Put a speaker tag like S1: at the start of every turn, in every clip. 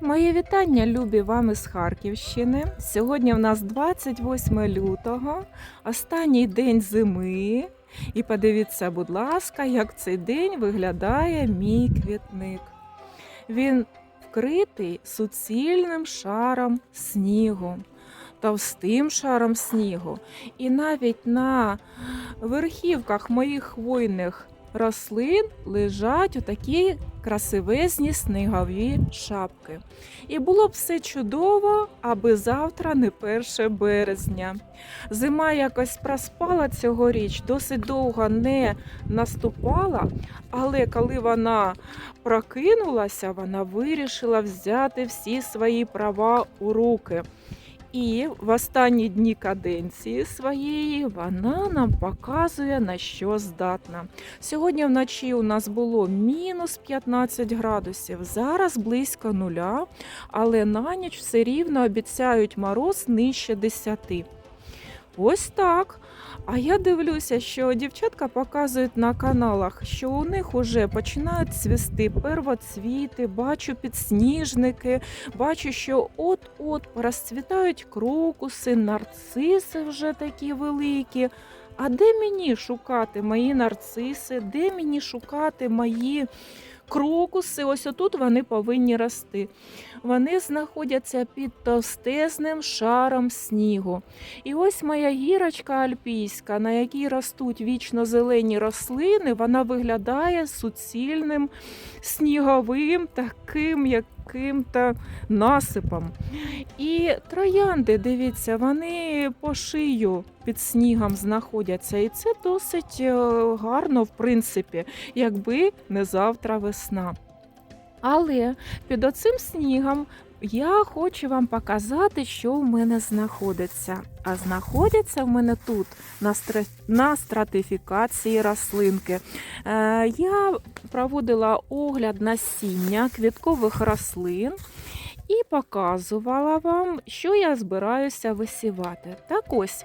S1: Мої вітання, любі вам із Харківщини. Сьогодні в нас 28 лютого, останній день зими. І подивіться, будь ласка, як цей день виглядає мій квітник. Він вкритий суцільним шаром снігу, товстим шаром снігу. І навіть на верхівках моїх хвойних рослин лежать отакі красивезні снігові шапки. І було б все чудово, аби завтра не 1 березня. Зима якось проспала цьогоріч, досить довго не наступала, але коли вона прокинулася, вона вирішила взяти всі свої права у руки. І в останні дні каденції своєї вона нам показує, на що здатна. Сьогодні вночі у нас було мінус 15 градусів, зараз близько нуля, але на ніч все рівно обіцяють мороз нижче 10. Ось так. А я дивлюся, що дівчатка показують на каналах, що у них уже починають цвісти первоцвіти, бачу підсніжники, бачу, що от-от розцвітають крокуси, нарциси вже такі великі. А де мені шукати мої нарциси? Де мені шукати мої крокуси? Ось отут вони повинні рости. Вони знаходяться під товстезним шаром снігу. І ось моя гірочка альпійська, на якій ростуть вічно зелені рослини, вона виглядає суцільним сніговим таким яким-то насипом. І троянди, дивіться, вони по шию під снігом знаходяться. І це досить е, гарно, в принципі, якби не завтра весна. Але під оцим снігом я хочу вам показати, що в мене знаходиться. А знаходяться в мене тут на, на стратифікації рослинки. Е, я проводила огляд насіння квіткових рослин і показувала вам, що я збираюся висівати. Так ось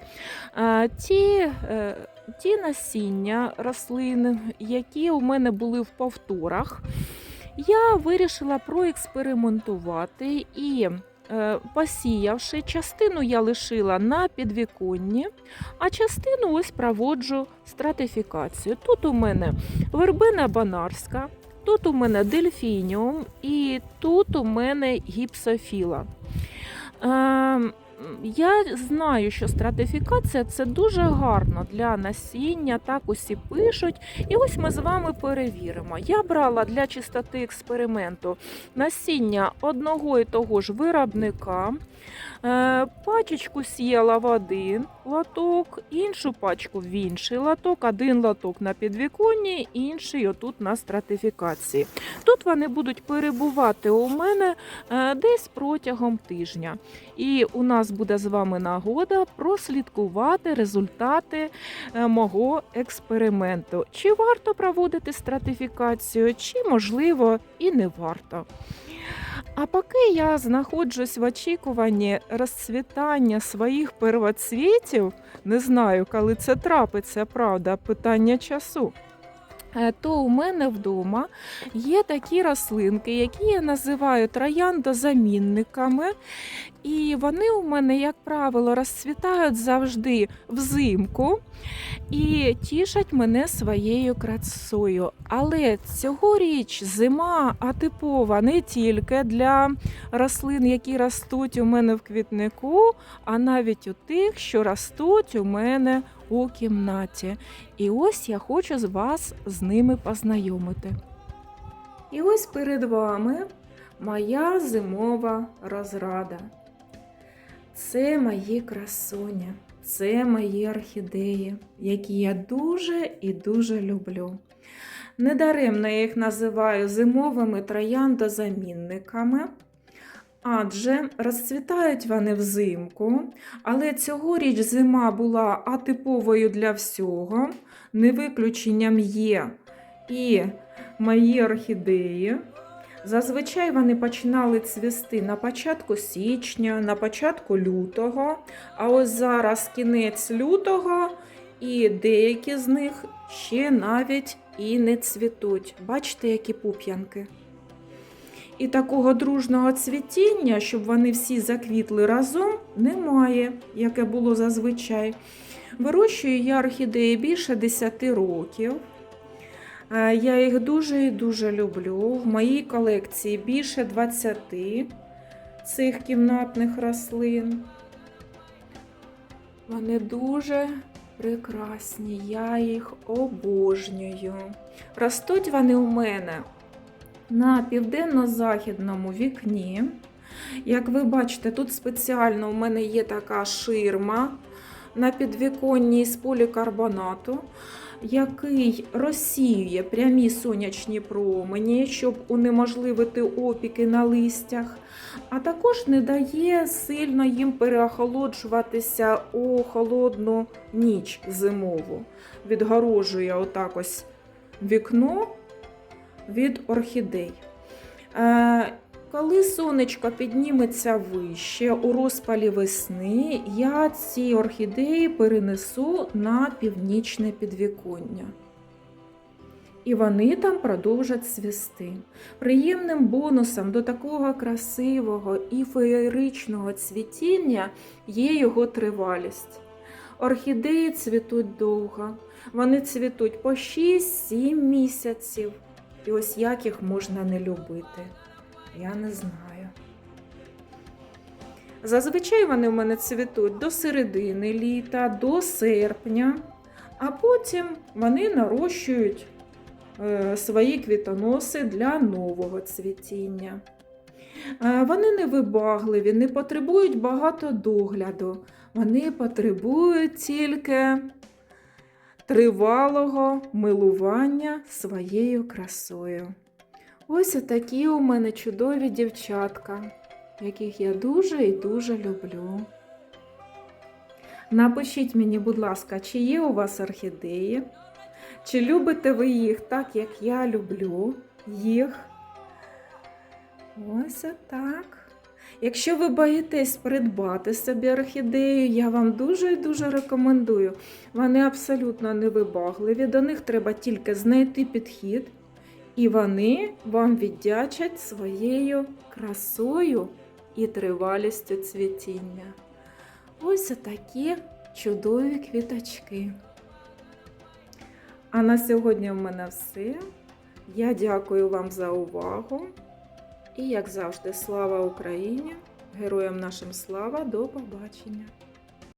S1: е, ті, е, ті насіння рослин, які у мене були в повторах, я вирішила проекспериментувати і. е, Посіявши, частину я лишила на підвіконні, а частину ось проводжу стратифікацію. Тут у мене вербена банарська, тут у мене дельфініум і тут у мене гіпсофіла. Я знаю, що стратифікація це дуже гарно для насіння, так усі пишуть. І ось ми з вами перевіримо. Я брала для чистоти експерименту насіння одного і того ж виробника. Е, Пачечку сіяла в один лоток, іншу пачку в інший лоток, один лоток на підвіконні, інший отут на стратифікації. Тут вони будуть перебувати у мене е, десь протягом тижня. І у нас буде з вами нагода прослідкувати результати е, мого експерименту. Чи варто проводити стратифікацію, чи можливо і не варто. А поки я знаходжусь в очікуванні розцвітання своїх первоцвітів, не знаю, коли це трапиться, правда, питання часу. Е, То у мене вдома є такі рослинки, які я називаю трояндозамінниками. І вони у мене, як правило, розцвітають завжди взимку і тішать мене своєю красою. Але цьогоріч зима атипова не тільки для рослин, які ростуть у мене в квітнику, а навіть у тих, що ростуть у мене у кімнаті. І ось я хочу з вас з ними познайомити. І ось перед вами моя зимова розрада. Це мої красуні, це мої орхідеї, які я дуже і дуже люблю. Недаремно я їх називаю зимовими трояндозамінниками, адже розцвітають вони взимку, але цьогоріч зима була атиповою для всього. Не виключенням є і мої орхідеї. Зазвичай вони починали цвісти на початку січня, на початку лютого, а ось зараз кінець лютого, і деякі з них ще навіть і не цвітуть. Бачите, які пуп'янки. І такого дружного цвітіння, щоб вони всі заквітли разом, немає, яке було зазвичай. Вирощую я орхідеї більше 10 років. Е, Я їх дуже і дуже люблю. В моїй колекції більше 20 цих кімнатних рослин. Вони дуже прекрасні, я їх обожнюю. Ростуть вони у мене на південно-західному вікні. Як ви бачите, тут спеціально у мене є така ширма на підвіконні з полікарбонату, який розсіює прямі сонячні промені, щоб унеможливити опіки на листях, а також не дає сильно їм переохолоджуватися у холодну ніч зимову. Відгорожує отак ось вікно від орхідей. Е, коли сонечко підніметься вище у розпалі весни, я ці орхідеї перенесу на північне підвіконня. І вони там продовжать цвісти. Приємним бонусом до такого красивого і феєричного цвітіння є його тривалість. Орхідеї цвітуть довго, вони цвітуть по 6-7 місяців. І ось як їх можна не любити, я не знаю. Зазвичай вони в мене цвітуть до середини літа, до серпня, а потім вони нарощують е, свої квітоноси для нового цвітіння. Е, Вони невибагливі, не потребують багато догляду. Вони потребують тільки тривалого милування своєю красою. Ось такі у мене чудові дівчатка, яких я дуже і дуже люблю. Напишіть мені, будь ласка, чи є у вас орхідеї, чи любите ви їх так, як я люблю їх. Ось так. Якщо ви боїтесь придбати собі орхідею, я вам дуже і дуже рекомендую. Вони абсолютно невибагливі, до них треба тільки знайти підхід, і вони вам віддячать своєю красою і тривалістю цвітіння. Ось такі чудові квіточки. А на сьогодні в мене все. Я дякую вам за увагу. І, як завжди, слава Україні! Героям нашим слава! До побачення!